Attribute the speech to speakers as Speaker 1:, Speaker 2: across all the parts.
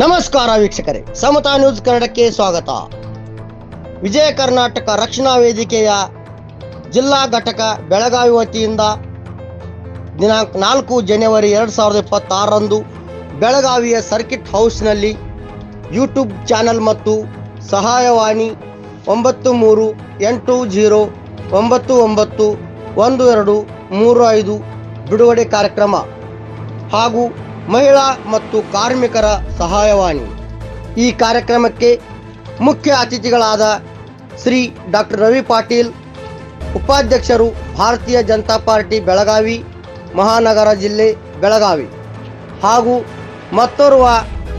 Speaker 1: ನಮಸ್ಕಾರ ವೀಕ್ಷಕರೇ, ಸಮತಾ ನ್ಯೂಸ್ ಕನ್ನಡಕ್ಕೆ ಸ್ವಾಗತ. ವಿಜಯ ಕರ್ನಾಟಕ ರಕ್ಷಣಾ ವೇದಿಕೆಯ ಜಿಲ್ಲಾ ಘಟಕ ಬೆಳಗಾವಿ ವತಿಯಿಂದ ದಿನಾಂಕ ನಾಲ್ಕು ಜನವರಿ ಎರಡು ಸಾವಿರದ ಇಪ್ಪತ್ತಾರರಂದು ಬೆಳಗಾವಿಯ ಸರ್ಕಿಟ್ ಹೌಸ್ನಲ್ಲಿ ಯೂಟ್ಯೂಬ್ ಚಾನಲ್ ಮತ್ತು ಸಹಾಯವಾಣಿ ಒಂಬತ್ತು ಮೂರು ಎಂಟು ಜೀರೋ ಒಂಬತ್ತು ಒಂಬತ್ತು ಒಂದು ಎರಡು ಮೂರು ಐದು ಬಿಡುಗಡೆ ಕಾರ್ಯಕ್ರಮ ಹಾಗೂ ಮಹಿಳಾ ಮತ್ತು ಕಾರ್ಮಿಕರ ಸಹಾಯವಾಣಿ. ಈ ಕಾರ್ಯಕ್ರಮಕ್ಕೆ ಮುಖ್ಯ ಅತಿಥಿಗಳಾದ ಶ್ರೀ ಡಾಕ್ಟರ್ ರವಿ ಪಾಟೀಲ್, ಉಪಾಧ್ಯಕ್ಷರು ಭಾರತೀಯ ಜನತಾ ಪಾರ್ಟಿ ಬೆಳಗಾವಿ, ಮಹಾನಗರ ಜಿಲ್ಲೆ ಬೆಳಗಾವಿ ಹಾಗೂ ಮತ್ತೋರ್ವ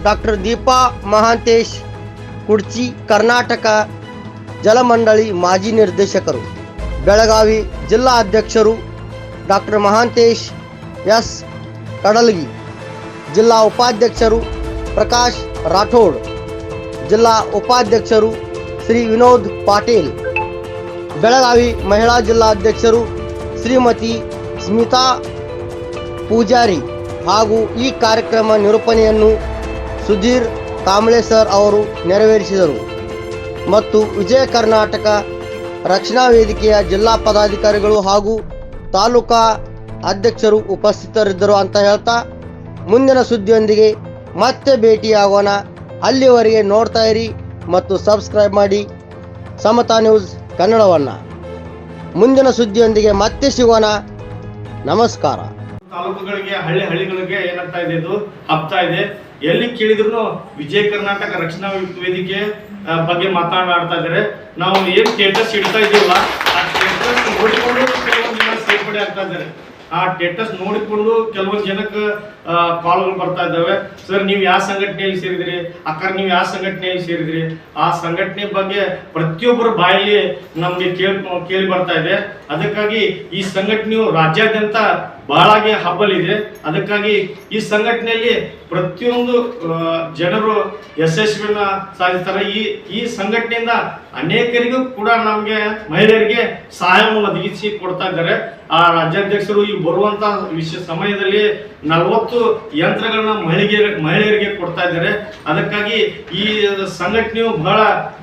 Speaker 1: ಡಾಕ್ಟರ್ ದೀಪಾ ಮಹಾಂತೇಶ್, ಕುಡ್ಚಿ, ಕರ್ನಾಟಕ ಜಲಮಂಡಳಿ ಮಾಜಿ ನಿರ್ದೇಶಕರು, ಬೆಳಗಾವಿ ಜಿಲ್ಲಾ ಅಧ್ಯಕ್ಷರು ಡಾಕ್ಟರ್ ಮಹಾಂತೇಶ್ ಎಸ್. ಕಡಲ್ಗಿ. ಜಿಲ್ಲಾ ಉಪಾಧ್ಯಕ್ಷರು ಪ್ರಕಾಶ್ ರಾಠೋಡ್, ಜಿಲ್ಲಾ ಉಪಾಧ್ಯಕ್ಷರು ಶ್ರೀ ವಿನೋದ್ ಪಾಟೀಲ್, ಬೆಳಗಾವಿ ಮಹಿಳಾ ಜಿಲ್ಲಾ ಅಧ್ಯಕ್ಷರು ಶ್ರೀಮತಿ ಸ್ಮಿತಾ ಪೂಜಾರಿ ಹಾಗೂ ಈ ಕಾರ್ಯಕ್ರಮ ನಿರೂಪಣೆಯನ್ನು ಸುಧೀರ್ ಕಾಂಬ್ಳೆ ಸರ್ ಅವರು ನೆರವೇರಿಸಿದರು. ಮತ್ತು ವಿಜಯ ಕರ್ನಾಟಕ ರಕ್ಷಣಾ ವೇದಿಕೆಯ ಜಿಲ್ಲಾ ಪದಾಧಿಕಾರಿಗಳು ಹಾಗೂ ತಾಲೂಕಾ ಅಧ್ಯಕ್ಷರು ಉಪಸ್ಥಿತರಿದ್ದರು ಅಂತ ಹೇಳ್ತಾ ಮುಂದಿನ ಸುದ್ದಿಯೊಂದಿಗೆ ಮತ್ತೆ ಭೇಟಿಯಾಗೋಣ. ಅಲ್ಲಿವರೆಗೆ ನೋಡ್ತಾ ಇರಿ ಮತ್ತು ಸಬ್ಸ್ಕ್ರೈಬ್ ಮಾಡಿ. ಸಮತಾ ನ್ಯೂಸ್ ಕನ್ನಡವನ್ನು. ಮುಂದಿನ ಸುದ್ದಿಯೊಂದಿಗೆ ಮತ್ತೆ ಸಿಗೋಣ. ನಮಸ್ಕಾರ.
Speaker 2: ತಾಲೂಕುಗಳಿಗೆ, ಹಳ್ಳಿ ಹಳ್ಳಿಗಳಿಗೆ ಏನಾಗ್ತಾ ಇದೆ ಇದು? ಹಬ್ತಾ ಇದೆ. ಎಲ್ಲಿ ಕೇಳಿದ್ರು ವಿಜಯ ಕರ್ನಾಟಕ ರಕ್ಷಣಾ ವೇದಿಕೆ ಬಗ್ಗೆ ಮಾತನಾಡ್ತಾ ಇದ್ದಾರೆ. ನಾವು ಏನ್ ಸ್ಟೇಟಸ್ ಇಡ್ತಾ ಇದೀವಲ್ಲ, ಆ ಸ್ಟೇಟಸ್ ನೋಡಿಕೊಂಡು ಕೆಲವೊಂದು ಜನ ಸೇರ್ಪಡೆ ಆಗ್ತಾ ಇದ್ದಾರೆ. ಆ ಸ್ಟೇಟಸ್ ನೋಡಿಕೊಂಡು ಕೆಲವೊಂದು ಜನಕ್ಕೆ ಕಾಲ್ಗಳು ಬರ್ತಾ ಇದ್ದಾವೆ. ಸರ್ ನೀವು ಯಾವ ಸಂಘಟನೆಯಲ್ಲಿ ಸೇರಿದ್ರಿ? ಅಕ್ಕ, ನೀವು ಯಾವ ಸಂಘಟನೆಯಲ್ಲಿ ಸೇರಿದ್ರಿ? ಆ ಸಂಘಟನೆ ಬಗ್ಗೆ ಪ್ರತಿಯೊಬ್ಬರ ಬಾಯಲ್ಲಿ ನಮಗೆ ಕೇಳಿ ಕೇಳಿ ಬರ್ತಾ ಇದೆ. ಅದಕ್ಕಾಗಿ ಈ ಸಂಘಟನೆಯು ರಾಜ್ಯಾದ್ಯಂತ ಬಹಳಾಗಿ ಹಬ್ಬಲಿದೆ. ಅದಕ್ಕಾಗಿ ಈ ಸಂಘಟನೆಯಲ್ಲಿ ಪ್ರತಿಯೊಂದು ಜನರು ಯಶಸ್ವಿನ ಸಾಧಿಸ್ತಾರೆ. ಈ ಈ ಸಂಘಟನೆಯಿಂದ ಅನೇಕರಿಗೂ ಕೂಡ ನಮಗೆ ಮಹಿಳೆಯರಿಗೆ ಸಹಾಯವನ್ನು ಒದಗಿಸಿ ಕೊಡ್ತಾ ಇದ್ದಾರೆ. ಆ ರಾಜ್ಯಾಧ್ಯಕ್ಷರು ಈ ಬರುವಂತ ವಿಷಯ ಸಮಯದಲ್ಲಿ ನಲವತ್ತು ಯಂತ್ರಗಳನ್ನ ಮಹಿಳೆಗೆ, ಮಹಿಳೆಯರಿಗೆ ಕೊಡ್ತಾ ಇದ್ದಾರೆ. ಅದಕ್ಕಾಗಿ ಈ ಸಂಘಟನೆಯು ಬಹಳ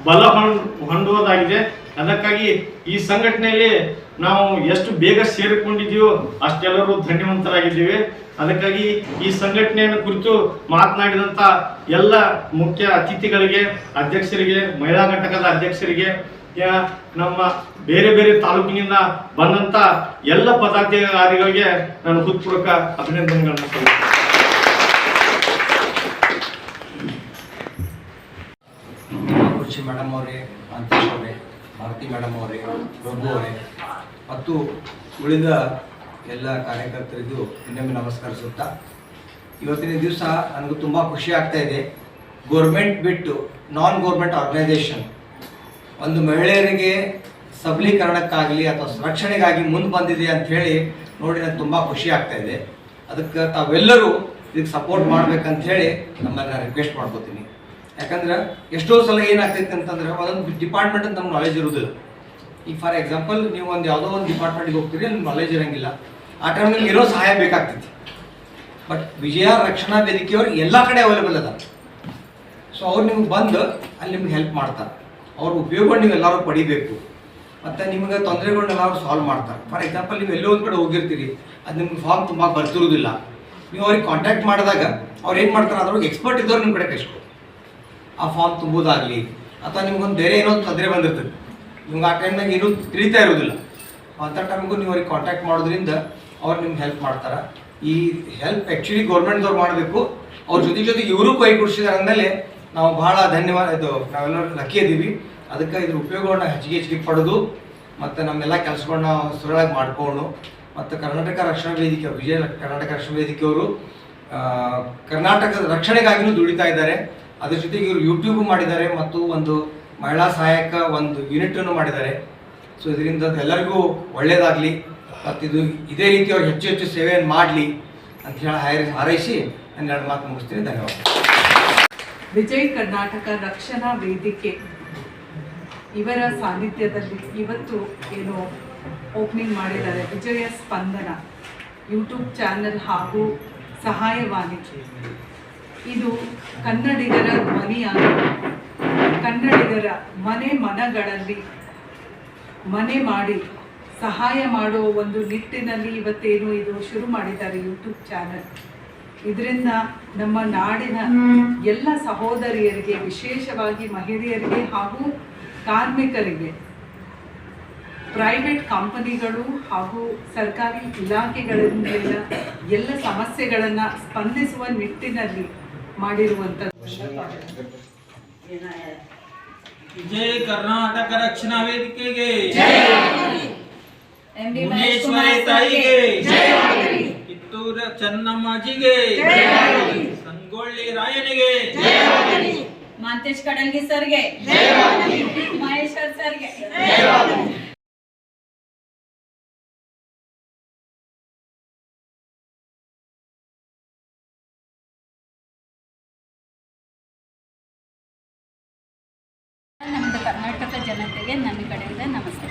Speaker 2: ಬಲ ಹೊಂದ್- ಹೊಂದುವುದಾಗಿದೆ. ಅದಕ್ಕಾಗಿ ಈ ಸಂಘಟನೆಯಲ್ಲಿ ನಾವು ಎಷ್ಟು ಬೇಗ ಸೇರಿಕೊಂಡಿದ್ದೀವೋ ಅಷ್ಟೆಲ್ಲರೂ ಧನ್ಯವಂತರಾಗಿದ್ದೀವಿ. ಅದಕ್ಕಾಗಿ ಈ ಸಂಘಟನೆಯನ್ನು ಕುರಿತು ಮಾತನಾಡಿದಂತ ಎಲ್ಲ ಮುಖ್ಯ ಅತಿಥಿಗಳಿಗೆ, ಅಧ್ಯಕ್ಷರಿಗೆ, ಮಹಿಳಾ ಘಟಕದ ಅಧ್ಯಕ್ಷರಿಗೆ ನಮ್ಮ ಬೇರೆ ಬೇರೆ ತಾಲೂಕಿನಿಂದ ಬಂದಂತ ಎಲ್ಲ ಪದಾಧಿಕಾರಿಗಳಿಗೆ ನಾನು ಹೃತ್ಪೂರ್ವಕ ಅಭಿನಂದನೆಗಳನ್ನು ಸಲ್ಲಿಸ್ತೇನೆ
Speaker 3: ಮೇಡಮ್ ಅವರೇ ಅಂತೇಶ್ ಅವರೇ, ಭಾರತಿ ಮೇಡಮ್ ಅವರೇ, ಪ್ರಭು ಅವರೇ, ಮತ್ತು ಉಳಿದ ಎಲ್ಲ ಕಾರ್ಯಕರ್ತರಿಗೂ ಇನ್ನೊಮ್ಮೆ ನಮಸ್ಕರಿಸುತ್ತಾ, ಇವತ್ತಿನ ದಿವಸ ನನಗೂ ತುಂಬ ಖುಷಿ ಆಗ್ತಾ ಇದೆ. ಗೋರ್ಮೆಂಟ್ ಬಿಟ್ಟು ನಾನ್ ಗೋರ್ಮೆಂಟ್ ಆರ್ಗನೈಸೇಷನ್ ಒಂದು ಮಹಿಳೆಯರಿಗೆ ಸಬಲೀಕರಣಕ್ಕಾಗಲಿ ಅಥವಾ ರಕ್ಷಣೆಗಾಗಿ ಮುಂದೆ ಬಂದಿದೆ ಅಂತ ಹೇಳಿ ನೋಡಿ ನನಗೆ ತುಂಬ ಖುಷಿ ಆಗ್ತಾ ಇದೆ. ಅದಕ್ಕೆ ತಾವೆಲ್ಲರೂ ಇದಕ್ಕೆ ಸಪೋರ್ಟ್ ಮಾಡ್ಬೇಕಂತ ಹೇಳಿ ನಮ್ಮನ್ನು ರಿಕ್ವೆಸ್ಟ್ ಮಾಡ್ಕೋತೀನಿ. ಯಾಕಂದ್ರೆ ಎಷ್ಟೋ ಸಲ ಏನಾಗ್ತೈತೆ ಅಂತಂದ್ರೆ ಒಂದೊಂದು ಡಿಪಾರ್ಟ್ಮೆಂಟ್ ಅಂತ ನಮ್ಗೆ ನಾಲೆಜ್ ಇರುವುದಿಲ್ಲ ಈಗ ಫಾರ್ ಎಕ್ಸಾಂಪಲ್ ನೀವು ಒಂದು ಯಾವುದೋ ಒಂದು ಡಿಪಾರ್ಟ್ಮೆಂಟ್ಗೆ ಹೋಗ್ತೀರಿ, ನಿಮ್ಗೆ ನಾಲೆಜ್ ಇರೋಂಗಿಲ್ಲ. ಆ ಟೈಮ್ನಲ್ಲಿ ಇರೋ ಸಹಾಯ ಬೇಕಾಗ್ತೈತಿ ಬಟ್ ವಿಜಯ ರಕ್ಷಣಾ ವೇದಿಕೆಯವ್ರು ಎಲ್ಲ ಕಡೆ ಅವೈಲೇಬಲ್ ಅದ ಸೊ ಅವ್ರು ನಿಮ್ಗೆ ಬಂದು ಅಲ್ಲಿ ನಿಮ್ಗೆ ಹೆಲ್ಪ್ ಮಾಡ್ತಾರೆ. ಅವ್ರ ಉಪಯೋಗ ನೀವು ಎಲ್ಲರೂ ಪಡಿಬೇಕು. ಮತ್ತು ನಿಮಗೆ ತೊಂದರೆಗಳನ್ನೆಲ್ಲ ಅವ್ರು ಸಾಲ್ವ್ ಮಾಡ್ತಾರೆ. ಫಾರ್ ಎಕ್ಸಾಂಪಲ್ ನೀವು ಎಲ್ಲೋ ಒಂದು ಕಡೆ ಹೋಗಿರ್ತೀರಿ, ಅದು ನಿಮ್ಗೆ ಫಾರ್ಮ್ ತುಂಬ ಬರ್ತಿರೋದಿಲ್ಲ. ನೀವು ಅವ್ರಿಗೆ ಕಾಂಟ್ಯಾಕ್ಟ್ ಮಾಡಿದಾಗ ಅವ್ರು ಏನು ಮಾಡ್ತಾರೆ, ಅದ್ರೊಳಗೆ ಎಕ್ಸ್ಪರ್ಟ್ ಇದ್ದವ್ರು ನಿಮ್ಮ ಕಡೆ ಕಷ್ಟ ಆ ಫಾರ್ಮ್ ತುಂಬೋದಾಗಲಿ, ಅಥವಾ ನಿಮ್ಗೊಂದು ಬೇರೆ ಏನೋ ತೊಂದರೆ ಬಂದಿರ್ತದೆ. ನಿಮ್ಗೆ ಆ ಟೈಮ್ನಾಗ ಏನೂ ತಿಳಿತಾ ಇರೋದಿಲ್ಲ. ಅಂಥ ಟೈಮ್ಗೂ ನೀವು ಅವ್ರಿಗೆ ಕಾಂಟ್ಯಾಕ್ಟ್ ಮಾಡೋದ್ರಿಂದ ಅವ್ರು ನಿಮ್ಗೆ ಹೆಲ್ಪ್ ಮಾಡ್ತಾರೆ. ಈ ಹೆಲ್ಪ್ ಆ್ಯಕ್ಚುಲಿ ಗೌರ್ಮೆಂಟ್ದವ್ರು ಮಾಡಬೇಕು. ಅವ್ರ ಜೊತೆ ಜೊತೆಗೆ ಇವರು ಕೈ ಕೊಡಿಸಿದಾರೆ ಅಂದಮೇಲೆ ನಾವು ಬಹಳ ಧನ್ಯವಾದ, ಇದು ನಾವೆಲ್ಲರೂ ಲಕ್ಕಿ ಇದ್ದೀವಿ ಅದಕ್ಕೆ ಇದ್ರ ಉಪಯೋಗವನ್ನು ಹೆಚ್ಚಿಗೆ ಹೆಚ್ಚಿಗೆ ಪಡೆದು ಮತ್ತು ನಮ್ಮೆಲ್ಲ ಕೆಲಸಗಳನ್ನ ಸುರಳಾಗಿ ಮಾಡಿಕೊಂಡು, ಮತ್ತು ಕರ್ನಾಟಕ ರಕ್ಷಣಾ ವೇದಿಕೆ, ವಿಜಯ ಕರ್ನಾಟಕ ರಕ್ಷಣಾ ವೇದಿಕೆಯವರು ಕರ್ನಾಟಕದ ರಕ್ಷಣೆಗಾಗಿಯೂ ದುಡಿತಾ ಇದ್ದಾರೆ. ಅದ್ರ ಜೊತೆಗೆ ಇವರು ಯೂಟ್ಯೂಬ್ ಮಾಡಿದ್ದಾರೆ ಮತ್ತು ಒಂದು ಮಹಿಳಾ ಸಹಾಯಕ ಒಂದು ಯೂನಿಟನ್ನು ಮಾಡಿದ್ದಾರೆ. ಸೊ ಇದರಿಂದ ಎಲ್ಲರಿಗೂ ಒಳ್ಳೆಯದಾಗಲಿ ಮತ್ತು ಇದು ಇದೇ ರೀತಿ ಅವ್ರು ಹೆಚ್ಚು ಹೆಚ್ಚು ಸೇವೆಯನ್ನು ಮಾಡಲಿ ಅಂತ ಹೇಳಿ ಹಾರೈ, ಹಾರೈಸಿ ನನ್ನ ಎರಡು ಮಾತು ಮುಗಿಸ್ತೀನಿ. ಧನ್ಯವಾದ.
Speaker 4: ವಿಜಯ್ ಕರ್ನಾಟಕ ರಕ್ಷಣಾ ವೇದಿಕೆ. ಇವರ ಸಾನ್ನಿಧ್ಯದಲ್ಲಿ ಇವತ್ತು ಏನು ಓಪನಿಂಗ್ ಮಾಡಿದ್ದಾರೆ. ವಿಜಯ ಸ್ಪಂದನ ಯೂಟ್ಯೂಬ್ ಚಾನಲ್ ಹಾಗೂ ಸಹಾಯವಾಣಿ. ಇದು ಕನ್ನಡಿಗರ ಧ್ವನಿಯಾಗಿದೆ ಕನ್ನಡಿಗರ ಮನೆ ಮನಗಳಲ್ಲಿ ಮನೆ ಮಾಡಿ ಸಹಾಯ ಮಾಡುವ ಒಂದು ನಿಟ್ಟಿನಲ್ಲಿ ಇವತ್ತೇನು ಇದು ಶುರು ಮಾಡಿದ್ದಾರೆ ಯೂಟ್ಯೂಬ್ ಚಾನಲ್ ಇದರಿಂದ ನಮ್ಮ ನಾಡಿನ ಎಲ್ಲ ಸಹೋದರಿಯರಿಗೆ ವಿಶೇಷವಾಗಿ ಮಹಿಳೆಯರಿಗೆ ಹಾಗೂ ಕಾರ್ಮಿಕರಿಗೆ ಪ್ರೈವೇಟ್ ಕಂಪನಿಗಳು ಹಾಗೂ ಸರ್ಕಾರಿ ಇಲಾಖೆಗಳಿಂದ ಎಲ್ಲ ಸಮಸ್ಯೆಗಳನ್ನು ಸ್ಪಂದಿಸುವ ನಿಟ್ಟಿನಲ್ಲಿ ಮಾಡಿರುವಂಥದ್ದು
Speaker 5: ಜೈ ಕರ್ನಾಟಕ ರಕ್ಷಣಾ ವೇದಿಕೆಗೆ. ಭುವನೇಶ್ವರಿ ತಾಯಿಗೆ. ಕಿತ್ತೂರ ಚೆನ್ನಮ್ಮಾಜಿಗೆ. ಸಂಗೊಳ್ಳಿ ರಾಯನಿಗೆ.
Speaker 6: ಮಾಂತೇಶ್ ಕಡಲ್ಗಿ ಸರ್ಗೆ. ಮಹೇಶ್ವರ್ ಸರ್ಗೆ. ನಮ್ಮದು ಕರ್ನಾಟಕ ಜನತೆಗೆ ನನ್ನ ಕಡೆಯಿಂದ ನಮಸ್ತೆ.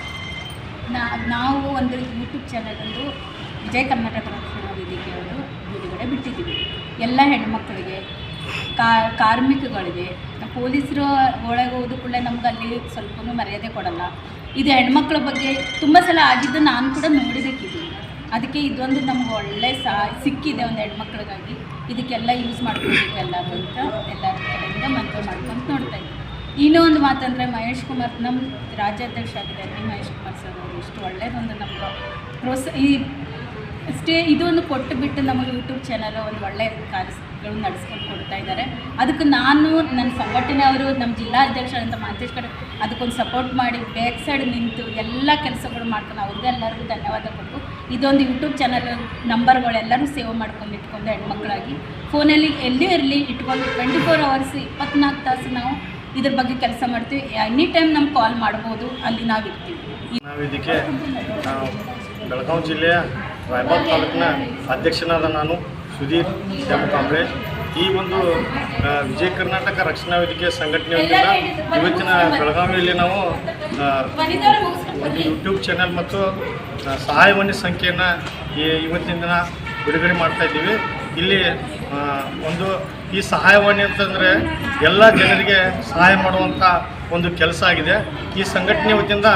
Speaker 6: ನಾ ನಾವು ಒಂದು ಯೂಟ್ಯೂಬ್ ಚಾನಲ್ ಒಂದು ವಿಜಯ ಕರ್ನಾಟಕ ರಕ್ಷಣಾ ಅವರು ಬಿಡುಗಡೆ ಬಿಟ್ಟಿದ್ದೀವಿ. ಎಲ್ಲ ಹೆಣ್ಮಕ್ಳಿಗೆ ಕಾರ್ಮಿಕಗಳಿಗೆ, ಪೊಲೀಸರು ಒಳಗೆ ಹೋದ ಕೂಡಲೇ ನಮ್ಗೆ ಅಲ್ಲಿ ಸ್ವಲ್ಪನೂ ಮರ್ಯಾದೆ ಕೊಡಲ್ಲ. ಇದು ಹೆಣ್ಮಕ್ಳ ಬಗ್ಗೆ ತುಂಬ ಸಲ ಆಗಿದ್ದು ನಾನು ಕೂಡ ನೋಡಿಬೇಕಿದ್ದು ಅದಕ್ಕೆ ಇದೊಂದು ನಮ್ಗೆ ಒಳ್ಳೆ ಸಹ ಸಿಕ್ಕಿದೆ ಒಂದು ಹೆಣ್ಮಕ್ಳಿಗಾಗಿ. ಇದಕ್ಕೆಲ್ಲ ಯೂಸ್ ಮಾಡ್ಕೊಬೇಕು ಎಲ್ಲರೂ ಅಂತ ಎಲ್ಲರ ಕಡೆಯಿಂದ ಮನವಿ ಮಾಡ್ಕೊಂಡು ನೋಡ್ತಾ ಇದ್ದೀವಿ. ಇನ್ನೂ ಒಂದು ಮಾತಂದರೆ ಮಹೇಶ್ ಕುಮಾರ್ ನಮ್ಮ ರಾಜ್ಯಾಧ್ಯಕ್ಷ ಆಗಿದ್ದಾರೆ. ಮಹೇಶ್ ಕುಮಾರ್ ಸರ್ ಅವರು ಇಷ್ಟು ಒಳ್ಳೆಯದೊಂದು ನಮ್ಮ ಪ್ರೋತ್ಸಾಹ ಈ ಅಷ್ಟೇ ಇದೊಂದು ಕೊಟ್ಟು ಬಿಟ್ಟು ನಮಗೆ ಯೂಟ್ಯೂಬ್ ಚಾನಲ್ ಒಂದು ಒಳ್ಳೆ ಕಾರ್ಯಗಳು ನಡೆಸ್ಕೊಂಡು ಕೊಡ್ತಾ ಇದ್ದಾರೆ. ಅದಕ್ಕೆ ನಾನು ನನ್ನ ಸಂಘಟನೆಯವರು ನಮ್ಮ ಜಿಲ್ಲಾ ಅಂತ ಮಾಂತೇಶ್ ಕಡೆ ಅದಕ್ಕೊಂದು ಸಪೋರ್ಟ್ ಮಾಡಿ ಬ್ಯಾಕ್ ಸೈಡ್ ನಿಂತು ಎಲ್ಲ ಕೆಲಸಗಳು ಮಾಡ್ಕೊಂಡು ಅವ್ರಿಗೂ ಎಲ್ಲರಿಗೂ ಧನ್ಯವಾದ ಕೊಟ್ಟು ಇದೊಂದು ಯೂಟ್ಯೂಬ್ ಚಾನಲ್ ನಂಬರ್ಗಳೆಲ್ಲರೂ ಸೇವ್ ಮಾಡ್ಕೊಂಡು ಇಟ್ಕೊಂಡು ಹೆಣ್ಮಕ್ಳಾಗಿ. ಫೋನಲ್ಲಿ ಎಲ್ಲೇ ಇರಲಿ ಇಟ್ಕೊಂಡು ಟ್ವೆಂಟಿ ಫೋರ್ ಅವರ್ಸ್ ಇಪ್ಪತ್ನಾಲ್ಕು ತಾಸು ನಾವು ಇದ್ರ ಬಗ್ಗೆ ಕೆಲಸ ಮಾಡ್ತೀವಿ. ಎನಿ ಟೈಮ್ ನಮ್ಗೆ ಕಾಲ್ ಮಾಡ್ಬೋದು, ಅಲ್ಲಿ ನಾವು ಇರ್ತೀವಿ
Speaker 2: ನಾವು ಇದಕ್ಕೆ ಬೆಳಗಾವಿ ಜಿಲ್ಲೆಯ ರಾಯಬಾಗ್ ತಾಲೂಕಿನ ಅಧ್ಯಕ್ಷನಾದ ನಾನು ಸುಧೀರ್ ಶ್ಯಾಮ್ ಕಾಂಬ್ಳೆ ಈ ಒಂದು ವಿಜಯ ಕರ್ನಾಟಕ ರಕ್ಷಣಾ ವೇದಿಕೆ ಸಂಘಟನೆ ಇವತ್ತಿನ ಬೆಳಗಾವಿಯಲ್ಲಿ ನಾವು ಒಂದು ಯೂಟ್ಯೂಬ್ ಚಾನೆಲ್ ಮತ್ತು ಸಹಾಯವಾಣಿ ಸಂಖ್ಯೆಯನ್ನು ಇವತ್ತಿನ ದಿನ ಬಿಡುಗಡೆ ಮಾಡ್ತಾ ಇದ್ದೀವಿ. ಇಲ್ಲಿ ಒಂದು ಈ ಸಹಾಯವಾಣಿ ಅಂತಂದರೆ ಎಲ್ಲ ಜನರಿಗೆ ಸಹಾಯ ಮಾಡುವಂಥ ಒಂದು ಕೆಲಸ ಆಗಿದೆ. ಈ ಸಂಘಟನೆ ವತಿಯಿಂದ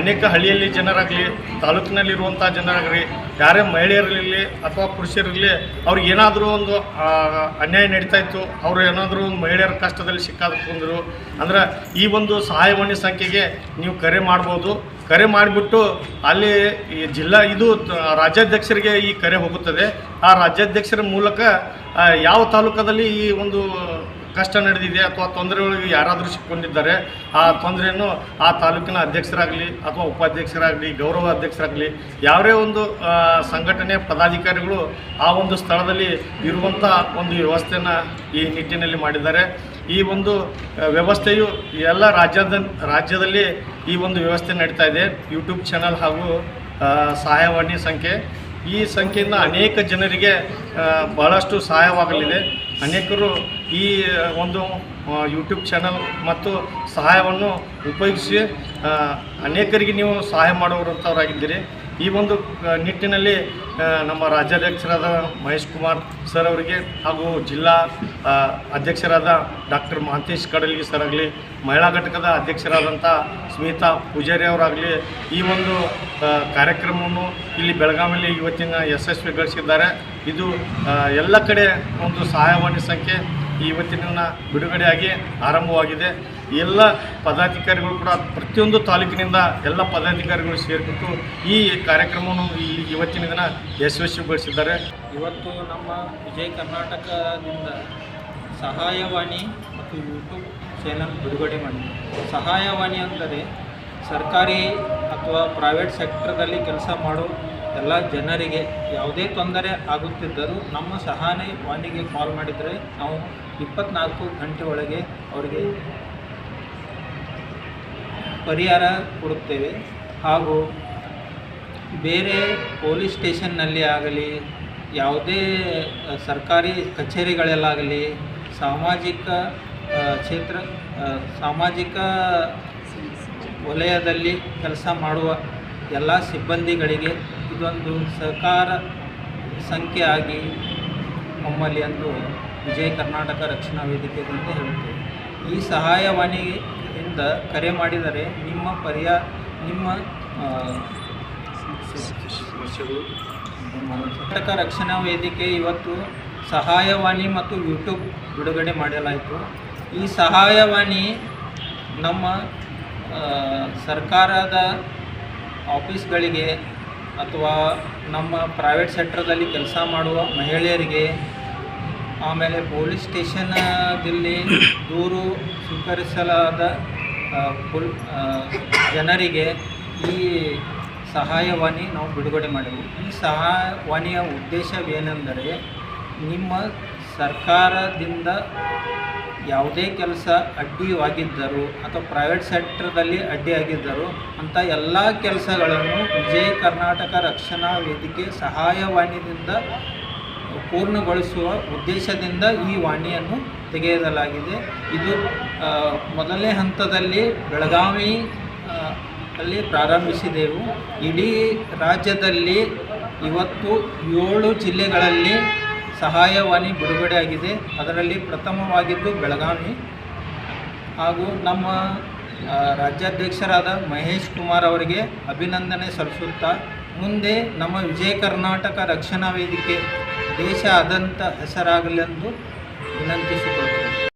Speaker 2: ಅನೇಕ ಹಳ್ಳಿಯಲ್ಲಿ ಜನರಾಗಲಿ ತಾಲೂಕಿನಲ್ಲಿರುವಂಥ ಜನರಾಗಲಿ, ಯಾರೇ ಮಹಿಳೆಯರಿರಲಿ ಅಥವಾ ಪುರುಷರಿರಲಿ, ಅವ್ರಿಗೆ ಏನಾದರೂ ಒಂದು ಅನ್ಯಾಯ ನಡೀತಾ ಇತ್ತು, ಅವರು ಏನಾದರೂ ಒಂದು ಮಹಿಳೆಯರ ಕಷ್ಟದಲ್ಲಿ ಸಿಕ್ಕಾಕೊಂಡ್ರು ಅಂದ್ರೆ ಈ ಒಂದು ಸಹಾಯವಾಣಿ ಸಂಖ್ಯೆಗೆ ನೀವು ಕರೆ ಮಾಡ್ಬೋದು. ಕರೆ ಮಾಡಿಬಿಟ್ಟು ಅಲ್ಲಿ ಈ ಜಿಲ್ಲಾ, ಇದು ರಾಜ್ಯಾಧ್ಯಕ್ಷರಿಗೆ ಈ ಕರೆ ಹೋಗುತ್ತದೆ. ಆ ರಾಜ್ಯಾಧ್ಯಕ್ಷರ ಮೂಲಕ ಯಾವ ತಾಲೂಕದಲ್ಲಿ ಈ ಒಂದು ಕಷ್ಟ ನಡೆದಿದೆ ಅಥವಾ ತೊಂದರೆಗಳಿಗೆ ಯಾರಾದರೂ ಸಿಕ್ಕೊಂಡಿದ್ದಾರೆ, ಆ ತೊಂದರೆಯನ್ನು ಆ ತಾಲೂಕಿನ ಅಧ್ಯಕ್ಷರಾಗಲಿ ಅಥವಾ ಉಪಾಧ್ಯಕ್ಷರಾಗಲಿ, ಗೌರವ ಅಧ್ಯಕ್ಷರಾಗಲಿ ಯಾವುದೇ ಒಂದು ಸಂಘಟನೆ ಪದಾಧಿಕಾರಿಗಳು ಆ ಒಂದು ಸ್ಥಳದಲ್ಲಿ ಇರುವಂಥ ಒಂದು ವ್ಯವಸ್ಥೆಯನ್ನು ಈ ನಿಟ್ಟಿನಲ್ಲಿ ಮಾಡಿದ್ದಾರೆ. ಈ ಒಂದು ವ್ಯವಸ್ಥೆಯು ಎಲ್ಲ ರಾಜ್ಯದ, ರಾಜ್ಯದಲ್ಲಿ ಈ ಒಂದು ವ್ಯವಸ್ಥೆ ನಡೀತಾ ಇದೆ. ಯೂಟ್ಯೂಬ್ ಚಾನಲ್ ಹಾಗೂ ಸಹಾಯವಾಣಿ ಸಂಖ್ಯೆ. ಈ ಸಂಖ್ಯೆಯಿಂದ ಅನೇಕ ಜನರಿಗೆ ಬಹಳಷ್ಟು ಸಹಾಯವಾಗಲಿದೆ. ಅನೇಕರು ಈ ಒಂದು ಯೂಟ್ಯೂಬ್ ಚಾನಲ್ ಮತ್ತು ಸಹಾಯವನ್ನು ಉಪಯೋಗಿಸಿ ಅನೇಕರಿಗೆ ನೀವು ಸಹಾಯ ಮಾಡುವಂಥವರಾಗಿದ್ದೀರಿ ಈ ಒಂದು ನಿಟ್ಟಿನಲ್ಲಿ ನಮ್ಮ ರಾಜ್ಯಾಧ್ಯಕ್ಷರಾದ ಮಹೇಶ್ ಕುಮಾರ್ ಸರ್ ಅವರಿಗೆ ಹಾಗೂ ಜಿಲ್ಲಾ ಅಧ್ಯಕ್ಷರಾದ ಡಾಕ್ಟರ್ ಮಹಂತೇಶ್ ಕಡಲ್ಗಿ ಸರ್ ಆಗಲಿ, ಮಹಿಳಾ ಘಟಕದ ಅಧ್ಯಕ್ಷರಾದಂಥ ಸ್ಮಿತಾ ಪೂಜಾರಿ ಅವರಾಗಲಿ, ಈ ಒಂದು ಕಾರ್ಯಕ್ರಮವನ್ನು ಇಲ್ಲಿ ಬೆಳಗಾವಿಯಲ್ಲಿ ಇವತ್ತಿನ ಯಶಸ್ವಿಗೊಳಿಸಿದ್ದಾರೆ ಇದು ಎಲ್ಲ ಕಡೆ ಒಂದು ಸಹಾಯವಾಣಿ ಸಂಖ್ಯೆ ಇವತ್ತಿನ ಬಿಡುಗಡೆಯಾಗಿ ಆರಂಭವಾಗಿದೆ. ಎಲ್ಲ ಪದಾಧಿಕಾರಿಗಳು ಕೂಡ ಪ್ರತಿಯೊಂದು ತಾಲೂಕಿನಿಂದ ಎಲ್ಲ ಪದಾಧಿಕಾರಿಗಳು ಸೇರಿಬಿಟ್ಟು ಈ ಕಾರ್ಯಕ್ರಮವನ್ನು ಈ ಇವತ್ತಿನ ದಿನ ಯಶಸ್ವಿಗೊಳಿಸಿದ್ದಾರೆ.
Speaker 5: ಇವತ್ತು ನಮ್ಮ ವಿಜಯ ಕರ್ನಾಟಕದಿಂದ ಸಹಾಯವಾಣಿ ಮತ್ತು ಯೂಟ್ಯೂಬ್ ಚಾನಲ್ ಬಿಡುಗಡೆ ಮಾಡಿ ಸಹಾಯವಾಣಿ ಅಂದರೆ ಸರ್ಕಾರಿ ಅಥವಾ ಪ್ರೈವೇಟ್ ಸೆಕ್ಟರ್ದಲ್ಲಿ ಕೆಲಸ ಮಾಡೋ ಎಲ್ಲ ಜನರಿಗೆ ಯಾವುದೇ ತೊಂದರೆ ಆಗುತ್ತಿದ್ದರೂ ನಮ್ಮ ಸಹಾಯವಾಣಿಗೆ ಕಾಲ್ ಮಾಡಿದರೆ ನಾವು ಇಪ್ಪತ್ನಾಲ್ಕು ಗಂಟೆ ಒಳಗೆ ಅವರಿಗೆ ಪರಿಹಾರ ಕೊಡುತ್ತೇವೆ. ಹಾಗೂ ಬೇರೆ ಪೊಲೀಸ್ ಸ್ಟೇಷನ್ನಲ್ಲಿ ಆಗಲಿ, ಯಾವುದೇ ಸರ್ಕಾರಿ ಕಚೇರಿಗಳಲ್ಲಾಗಲಿ, ಸಾಮಾಜಿಕ ಕ್ಷೇತ್ರ ಸಾಮಾಜಿಕ ವಲಯದಲ್ಲಿ ಕೆಲಸ ಮಾಡುವ ಎಲ್ಲ ಸಿಬ್ಬಂದಿಗಳಿಗೆ ಇದೊಂದು ಸಹಕಾರ ಸಂಖ್ಯೆ ಆಗಿ ನಮ್ಮಲ್ಲಿ ಅಂದು ವಿಜಯ ಕರ್ನಾಟಕ ರಕ್ಷಣಾ ವೇದಿಕೆ ಅಂತ ಹೇಳುತ್ತೇವೆ ಈ ಸಹಾಯವಾಣಿಯಿಂದ ಕರೆ ಮಾಡಿದರೆ ನಿಮ್ಮ ಪರ್ಯ, ನಿಮ್ಮ ಕರ್ನಾಟಕ ರಕ್ಷಣಾ ವೇದಿಕೆ ಇವತ್ತು ಸಹಾಯವಾಣಿ ಮತ್ತು ಯೂಟ್ಯೂಬ್ ಬಿಡುಗಡೆ ಮಾಡಲಾಯಿತು. ಈ ಸಹಾಯವಾಣಿ ನಮ್ಮ ಸರ್ಕಾರದ ಆಫೀಸ್ಗಳಿಗೆ ಅಥವಾ ನಮ್ಮ ಪ್ರೈವೇಟ್ ಸೆಕ್ಟರ್ದಲ್ಲಿ ಕೆಲಸ ಮಾಡುವ ಮಹಿಳೆಯರಿಗೆ, ಆಮೇಲೆ ಪೊಲೀಸ್ ಸ್ಟೇಷನದಲ್ಲಿ ದೂರು ಸ್ವೀಕರಿಸಲಾದ ಪುಲ್ ಜನರಿಗೆ ಈ ಸಹಾಯವಾಣಿ ನಾವು ಬಿಡುಗಡೆ ಮಾಡಿದ್ವಿ. ಈ ಸಹಾಯವಾಣಿಯ ಉದ್ದೇಶವೇನೆಂದರೆ, ನಿಮ್ಮ ಸರ್ಕಾರದಿಂದ ಯಾವುದೇ ಕೆಲಸ ಅಡ್ಡಿಯಾಗಿದ್ದರು ಅಥವಾ ಪ್ರೈವೇಟ್ ಸೆಕ್ಟರ್ದಲ್ಲಿ ಅಡ್ಡಿಯಾಗಿದ್ದರು ಅಂಥ ಎಲ್ಲ ಕೆಲಸಗಳನ್ನು ವಿಜಯ ಕರ್ನಾಟಕ ರಕ್ಷಣಾ ವೇದಿಕೆ ಸಹಾಯವಾಣಿಯಿಂದ ಪೂರ್ಣಗೊಳಿಸುವ ಉದ್ದೇಶದಿಂದ ಈ ವಾಣಿಯನ್ನು ತೆಗೆಯಲಾಗಿದೆ. ಇದು ಮೊದಲನೇ ಹಂತದಲ್ಲಿ ಬೆಳಗಾವಿ ಅಲ್ಲಿ ಪ್ರಾರಂಭಿಸಿದೆವು. ಇಡೀ ರಾಜ್ಯದಲ್ಲಿ ಇವತ್ತು ಏಳು ಜಿಲ್ಲೆಗಳಲ್ಲಿ ಸಹಾಯವಾಣಿ ಬಿಡುಗಡೆಯಾಗಿದೆ. ಅದರಲ್ಲಿ ಪ್ರಥಮವಾಗಿದ್ದು ಬೆಳಗಾವಿ ಹಾಗೂ ನಮ್ಮ ರಾಜ್ಯಾಧ್ಯಕ್ಷರಾದ ಮಹೇಶ್ ಕುಮಾರ್ ಅವರಿಗೆ ಅಭಿನಂದನೆ ಸಲ್ಲಿಸುತ್ತಾ ಮುಂದೆ ನಮ್ಮ ವಿಜಯ ಕರ್ನಾಟಕ ರಕ್ಷಣಾ ವೇದಿಕೆ ದೇಶ ಆದಂಥ ಹೆಸರಾಗಲೆಂದು ವಿನಂತಿಸುತ್ತೇನೆ